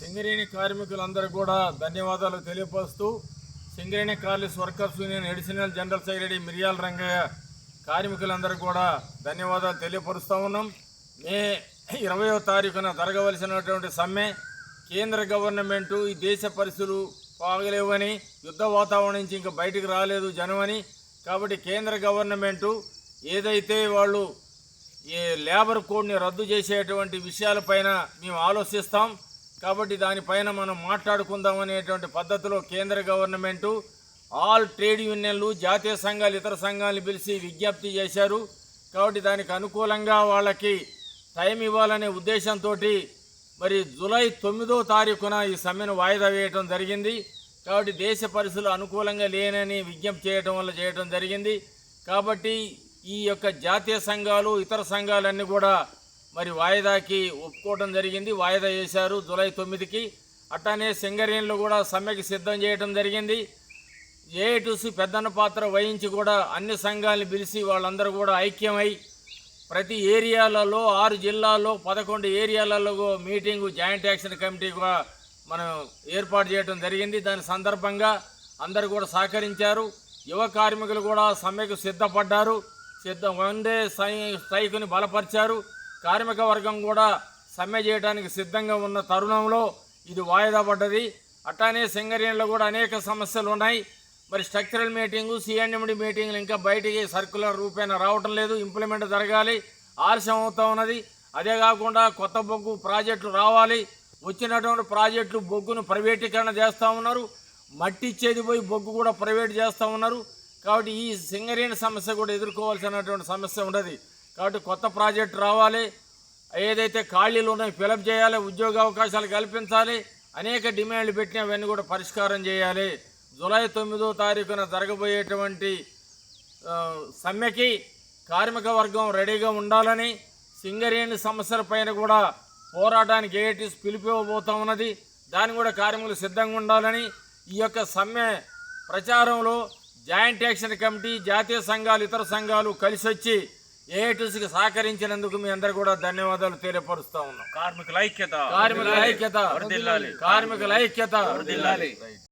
సింగరేణి కార్మికులందరూ కూడా ధన్యవాదాలు తెలియపరుస్తూ సింగరేణి కార్మిక workers union additional general secretary Miriyala Rangayya కార్మికులందరూ కూడా ధన్యవాదాలు తెలియపరుస్తూ ఉన్నాం. మే ఇరవయో తారీఖున జరగవలసినటువంటి సమ్మె కేంద్ర గవర్నమెంటు ఈ దేశ పరిస్థితులు బాగలేవని యుద్ధ వాతావరణం నుంచి ఇంకా బయటికి రాలేదు జనమని. కాబట్టి కేంద్ర గవర్నమెంటు ఏదైతే వాళ్ళు ఈ లేబర్ కోడ్ని రద్దు చేసేటువంటి విషయాలపైన మేము ఆలోచిస్తాం. కాబట్టి దానిపైన మనం మాట్లాడుకుందాం అనేటువంటి పద్ధతిలో కేంద్ర గవర్నమెంటు ఆల్ ట్రేడ్ యూనియన్లు జాతీయ సంఘాలు ఇతర సంఘాలను పిలిచి విజ్ఞప్తి చేశారు. కాబట్టి దానికి అనుకూలంగా వాళ్ళకి టైం ఇవ్వాలనే ఉద్దేశంతో మరి జూలై తొమ్మిదో తారీఖున ఈ సమ్మెను వాయిదా వేయటం జరిగింది. కాబట్టి దేశ పరిస్థితులు అనుకూలంగా లేనని విజ్ఞప్తి చేయటం వల్ల చేయటం జరిగింది. కాబట్టి ఈ యొక్క జాతీయ సంఘాలు ఇతర సంఘాలన్నీ కూడా మరి వాయిదాకి ఒప్పుకోవడం జరిగింది. వాయిదా చేశారు జూలై తొమ్మిదికి. అట్టనే సింగరేణిలో కూడా సమ్మెకి సిద్ధం చేయడం జరిగింది. ఏటుసి పెద్దన్న పాత్ర వహించి కూడా అన్ని సంఘాలను పిలిచి వాళ్ళందరూ కూడా ఐక్యమై ప్రతి ఏరియాలలో ఆరు జిల్లాల్లో పదకొండు ఏరియాలలో మీటింగ్ జాయింట్ యాక్షన్ కమిటీ కూడా మనం ఏర్పాటు చేయడం జరిగింది. దాని సందర్భంగా అందరూ కూడా సహకరించారు. యువ కార్మికులు కూడా సమ్మెకు సిద్ధపడ్డారు. సిద్ధం వందే సై స్ట్రైక్ని బలపరిచారు. కార్మిక వర్గం కూడా సమ్మె చేయడానికి సిద్ధంగా ఉన్న తరుణంలో ఇది వాయిదా పడ్డది. అట్లానే సింగరేణిలో కూడా అనేక సమస్యలు ఉన్నాయి. మరి స్ట్రక్చరల్ మీటింగు సిఎన్ఎండి మీటింగ్లు ఇంకా బయటికి సర్క్యులర్ రూపేణ రావటం లేదు. ఇంప్లిమెంట్ జరగాలి. ఆలస్యం అవుతూ ఉన్నది. అదే కాకుండా కొత్త బొగ్గు ప్రాజెక్టులు రావాలి. వచ్చినటువంటి ప్రాజెక్టులు బొగ్గును ప్రైవేటీకరణ చేస్తూ ఉన్నారు. మట్టి ఇచ్చేది పోయి బొగ్గు కూడా ప్రైవేట్ చేస్తూ ఉన్నారు. కాబట్టి ఈ సింగరేణి సమస్య కూడా ఎదుర్కోవాల్సినటువంటి సమస్య ఉండదు. కాబట్టి కొత్త ప్రాజెక్టు రావాలి. ఏదైతే ఖాళీలు ఉన్నాయో ఫిలప్ చేయాలి ఉద్యోగ అవకాశాలు కల్పించాలి అనేక డిమాండ్లు పెట్టిన అవన్నీ కూడా పరిష్కారం చేయాలి. జూలై తొమ్మిదో తారీఖున జరగబోయేటువంటి సమ్మెకి కార్మిక వర్గం రెడీగా ఉండాలని సింగరేణి సమస్యల పైన కూడా పోరాటానికి ఏటీస్ పిలిపివ్వబోతా ఉన్నది. దాన్ని కూడా కార్మికులు సిద్ధంగా ఉండాలని ఈ యొక్క సమ్మె ప్రచారంలో జాయింట్ యాక్షన్ కమిటీ జాతీయ సంఘాలు ఇతర సంఘాలు కలిసి వచ్చి ఏఐటీసీకి సహకరించినందుకు మీ అందరు కూడా ధన్యవాదాలు తెలియపరుస్తా ఉన్నాం. కార్మికుల ఐక్యత. కార్మికుల ఐక్యత. కార్మికుల ఐక్యత.